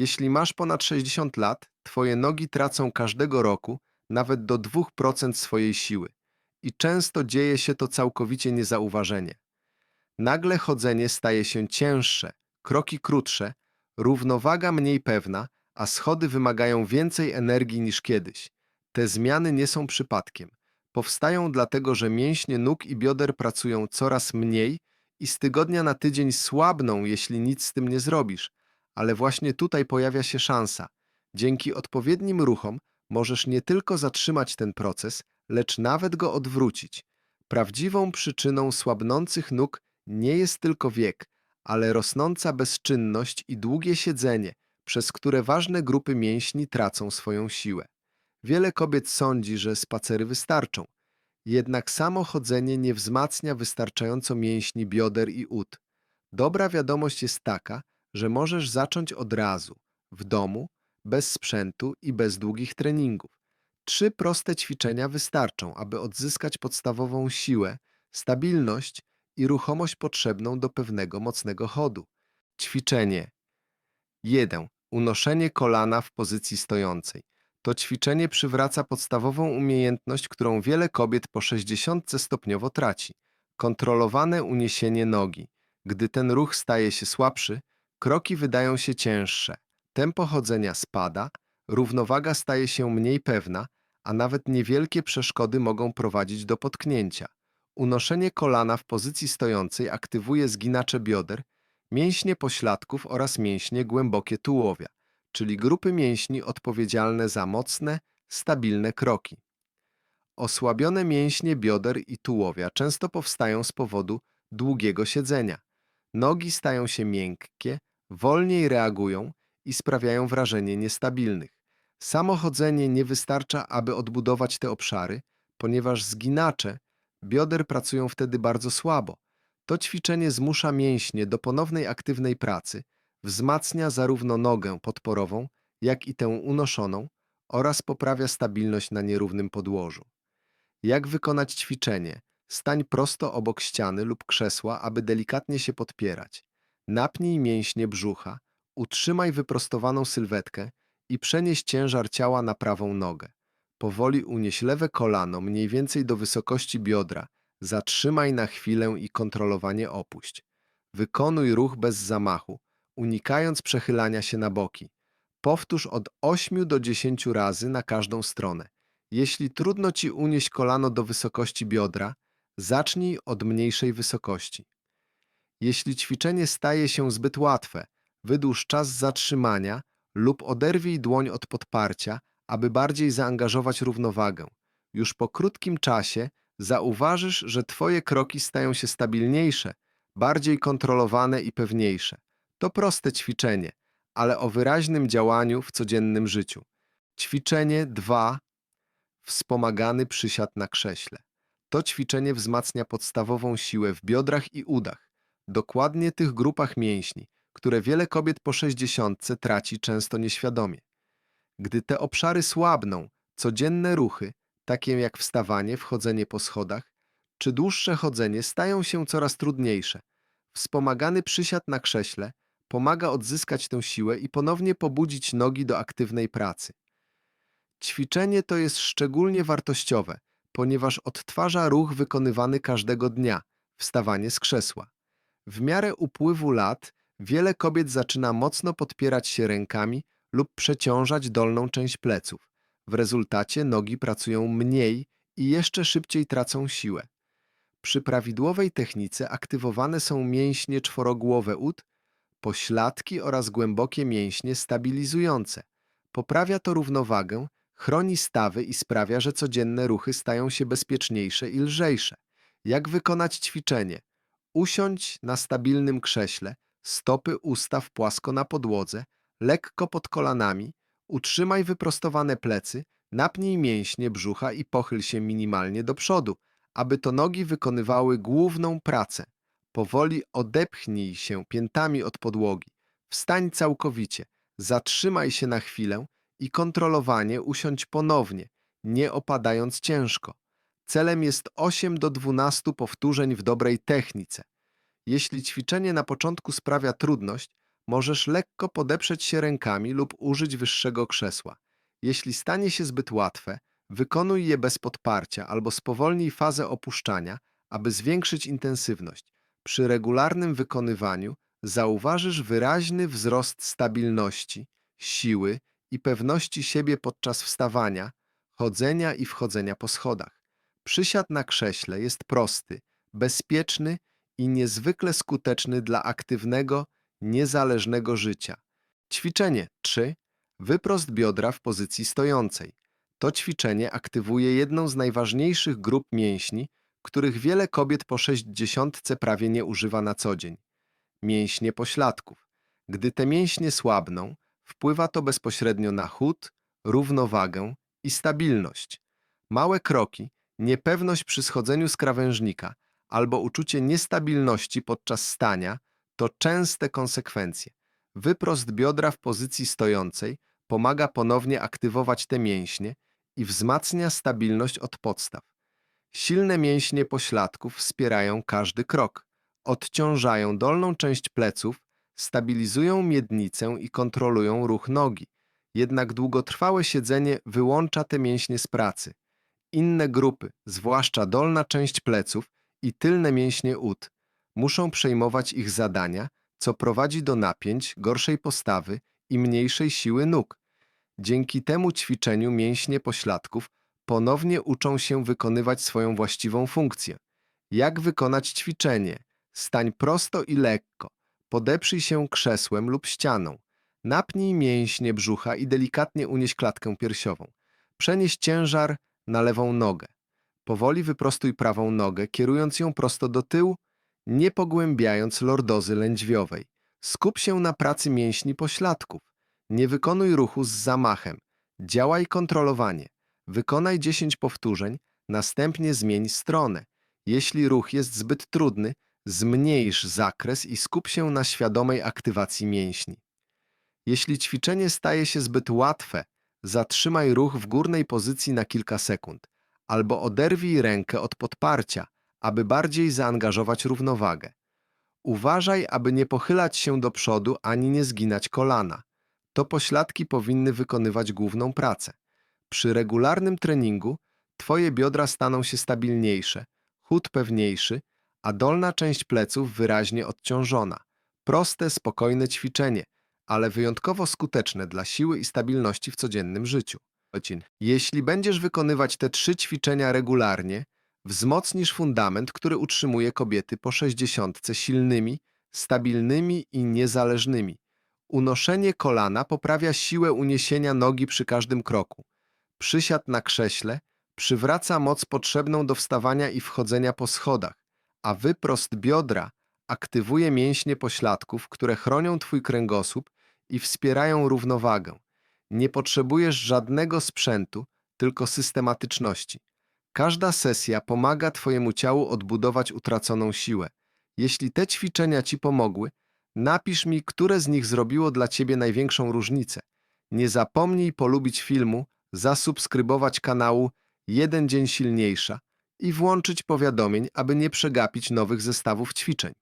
Jeśli masz ponad 60 lat, twoje nogi tracą każdego roku nawet do 2% swojej siły. I często dzieje się to całkowicie niezauważenie. Nagle chodzenie staje się cięższe, kroki krótsze, równowaga mniej pewna, a schody wymagają więcej energii niż kiedyś. Te zmiany nie są przypadkiem. Powstają dlatego, że mięśnie nóg i bioder pracują coraz mniej i z tygodnia na tydzień słabną, jeśli nic z tym nie zrobisz. Ale właśnie tutaj pojawia się szansa. Dzięki odpowiednim ruchom możesz nie tylko zatrzymać ten proces, lecz nawet go odwrócić. Prawdziwą przyczyną słabnących nóg nie jest tylko wiek, ale rosnąca bezczynność i długie siedzenie, przez które ważne grupy mięśni tracą swoją siłę. Wiele kobiet sądzi, że spacery wystarczą, jednak samo chodzenie nie wzmacnia wystarczająco mięśni bioder i ud. Dobra wiadomość jest taka, że możesz zacząć od razu, w domu, bez sprzętu i bez długich treningów. Trzy proste ćwiczenia wystarczą, aby odzyskać podstawową siłę, stabilność i ruchomość potrzebną do pewnego mocnego chodu. Ćwiczenie 1. Unoszenie kolana w pozycji stojącej. To ćwiczenie przywraca podstawową umiejętność, którą wiele kobiet po 60 stopniowo traci. Kontrolowane uniesienie nogi. Gdy ten ruch staje się słabszy, kroki wydają się cięższe, tempo chodzenia spada, równowaga staje się mniej pewna, a nawet niewielkie przeszkody mogą prowadzić do potknięcia. Unoszenie kolana w pozycji stojącej aktywuje zginacze bioder, mięśnie pośladków oraz mięśnie głębokie tułowia, czyli grupy mięśni odpowiedzialne za mocne, stabilne kroki. Osłabione mięśnie bioder i tułowia często powstają z powodu długiego siedzenia. Nogi stają się miękkie, wolniej reagują i sprawiają wrażenie niestabilnych. Samo chodzenie nie wystarcza, aby odbudować te obszary, ponieważ zginacze bioder pracują wtedy bardzo słabo. To ćwiczenie zmusza mięśnie do ponownej aktywnej pracy, wzmacnia zarówno nogę podporową, jak i tę unoszoną oraz poprawia stabilność na nierównym podłożu. Jak wykonać ćwiczenie? Stań prosto obok ściany lub krzesła, aby delikatnie się podpierać. Napnij mięśnie brzucha, utrzymaj wyprostowaną sylwetkę i przenieś ciężar ciała na prawą nogę. Powoli unieś lewe kolano mniej więcej do wysokości biodra. Zatrzymaj na chwilę i kontrolowanie opuść. Wykonuj ruch bez zamachu, unikając przechylania się na boki. Powtórz od 8 do 10 razy na każdą stronę. Jeśli trudno ci unieść kolano do wysokości biodra, zacznij od mniejszej wysokości. Jeśli ćwiczenie staje się zbyt łatwe, wydłuż czas zatrzymania lub oderwij dłoń od podparcia, aby bardziej zaangażować równowagę. Już po krótkim czasie zauważysz, że twoje kroki stają się stabilniejsze, bardziej kontrolowane i pewniejsze. To proste ćwiczenie, ale o wyraźnym działaniu w codziennym życiu. Ćwiczenie 2. Wspomagany przysiad na krześle. To ćwiczenie wzmacnia podstawową siłę w biodrach i udach, dokładnie tych grupach mięśni, które wiele kobiet po 60 traci często nieświadomie. Gdy te obszary słabną, codzienne ruchy, takie jak wstawanie, wchodzenie po schodach, czy dłuższe chodzenie stają się coraz trudniejsze. Wspomagany przysiad na krześle pomaga odzyskać tę siłę i ponownie pobudzić nogi do aktywnej pracy. Ćwiczenie to jest szczególnie wartościowe, ponieważ odtwarza ruch wykonywany każdego dnia wstawanie z krzesła. W miarę upływu lat wiele kobiet zaczyna mocno podpierać się rękami lub przeciążać dolną część pleców. W rezultacie nogi pracują mniej i jeszcze szybciej tracą siłę. Przy prawidłowej technice aktywowane są mięśnie czworogłowe ud, pośladki oraz głębokie mięśnie stabilizujące. Poprawia to równowagę, chroni stawy i sprawia, że codzienne ruchy stają się bezpieczniejsze i lżejsze. Jak wykonać ćwiczenie? Usiądź na stabilnym krześle, stopy ustaw płasko na podłodze, lekko pod kolanami, utrzymaj wyprostowane plecy, napnij mięśnie brzucha i pochyl się minimalnie do przodu, aby to nogi wykonywały główną pracę. Powoli odepchnij się piętami od podłogi. Wstań całkowicie, zatrzymaj się na chwilę i kontrolowanie usiądź ponownie, nie opadając ciężko. Celem jest 8 do 12 powtórzeń w dobrej technice. Jeśli ćwiczenie na początku sprawia trudność, możesz lekko podeprzeć się rękami lub użyć wyższego krzesła. Jeśli stanie się zbyt łatwe, wykonuj je bez podparcia albo spowolnij fazę opuszczania, aby zwiększyć intensywność. Przy regularnym wykonywaniu zauważysz wyraźny wzrost stabilności, siły i pewności siebie podczas wstawania, chodzenia i wchodzenia po schodach. Przysiad na krześle jest prosty, bezpieczny i niezwykle skuteczny dla aktywnego, niezależnego życia. Ćwiczenie 3. Wyprost biodra w pozycji stojącej. To ćwiczenie aktywuje jedną z najważniejszych grup mięśni, których wiele kobiet po sześćdziesiątce prawie nie używa na co dzień. Mięśnie pośladków. Gdy te mięśnie słabną, wpływa to bezpośrednio na chód, równowagę i stabilność. Małe kroki, niepewność przy schodzeniu z krawężnika albo uczucie niestabilności podczas stania to częste konsekwencje. Wyprost biodra w pozycji stojącej pomaga ponownie aktywować te mięśnie i wzmacnia stabilność od podstaw. Silne mięśnie pośladków wspierają każdy krok, odciążają dolną część pleców, stabilizują miednicę i kontrolują ruch nogi. Jednak długotrwałe siedzenie wyłącza te mięśnie z pracy. Inne grupy, zwłaszcza dolna część pleców i tylne mięśnie ud, muszą przejmować ich zadania, co prowadzi do napięć, gorszej postawy i mniejszej siły nóg. Dzięki temu ćwiczeniu mięśnie pośladków ponownie uczą się wykonywać swoją właściwą funkcję. Jak wykonać ćwiczenie? Stań prosto i lekko. Podeprzyj się krzesłem lub ścianą. Napnij mięśnie brzucha i delikatnie unieś klatkę piersiową. Przenieś ciężar na lewą nogę. Powoli wyprostuj prawą nogę, kierując ją prosto do tyłu, nie pogłębiając lordozy lędźwiowej. Skup się na pracy mięśni pośladków. Nie wykonuj ruchu z zamachem. Działaj kontrolowanie. Wykonaj 10 powtórzeń, następnie zmień stronę. Jeśli ruch jest zbyt trudny, zmniejsz zakres i skup się na świadomej aktywacji mięśni. Jeśli ćwiczenie staje się zbyt łatwe, zatrzymaj ruch w górnej pozycji na kilka sekund, albo oderwij rękę od podparcia, aby bardziej zaangażować równowagę. Uważaj, aby nie pochylać się do przodu ani nie zginać kolana. To pośladki powinny wykonywać główną pracę. Przy regularnym treningu Twoje biodra staną się stabilniejsze, chód pewniejszy, a dolna część pleców wyraźnie odciążona. Proste, spokojne ćwiczenie, ale wyjątkowo skuteczne dla siły i stabilności w codziennym życiu. Jeśli będziesz wykonywać te trzy ćwiczenia regularnie, wzmocnisz fundament, który utrzymuje kobiety po 60 silnymi, stabilnymi i niezależnymi. Unoszenie kolana poprawia siłę uniesienia nogi przy każdym kroku. Przysiad na krześle przywraca moc potrzebną do wstawania i wchodzenia po schodach, a wyprost biodra aktywuje mięśnie pośladków, które chronią Twój kręgosłup i wspierają równowagę. Nie potrzebujesz żadnego sprzętu, tylko systematyczności. Każda sesja pomaga Twojemu ciału odbudować utraconą siłę. Jeśli te ćwiczenia Ci pomogły, napisz mi, które z nich zrobiło dla Ciebie największą różnicę. Nie zapomnij polubić filmu, zasubskrybować kanału Jeden Dzień Silniejsza i włączyć powiadomień, aby nie przegapić nowych zestawów ćwiczeń.